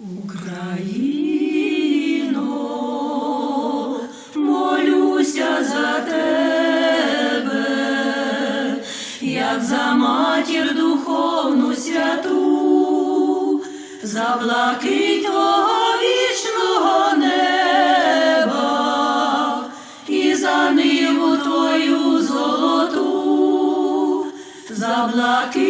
Україно, молюся за тебе, як за матір духовну святу, за блакить твого вічного неба і за ниву твою золоту, за блакить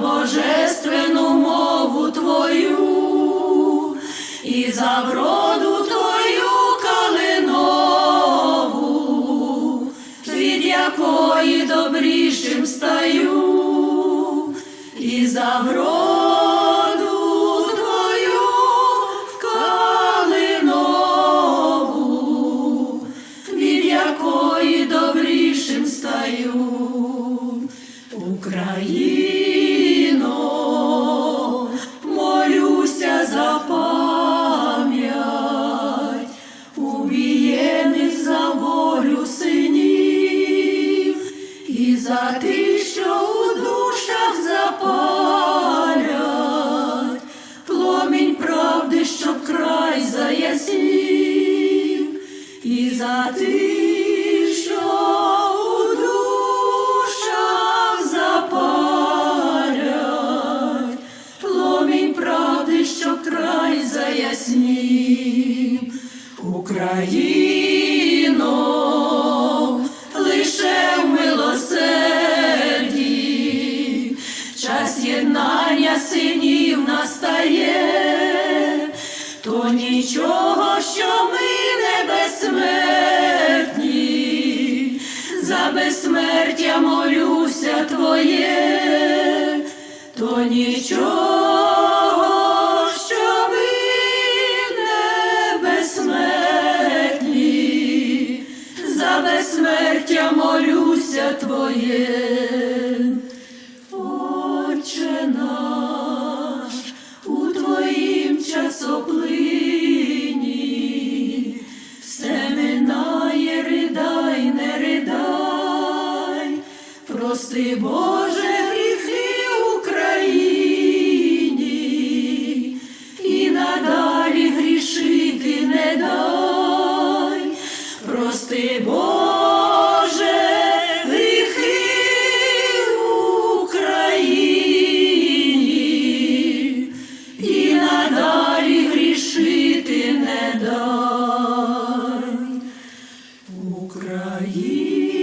божественну мову твою і за вроду твою калинову, від якої добрішим стаю, і за вроду твою калинову, від якої добрішим стаю. Україно, за тих, що у душах запалять. Пломінь правди, щоб край заяснів. Україно, лише в милосерді, час єднання синів настає, то нічого, що ми за я молюся твоє, то нічого, що ми не безсмертні, за безсмертя молюся твоє. прости, Боже, гріхи Україні, і надалі грішити не дай, прости, Боже, гріхи Україні, і надалі грішити не дай. Україні.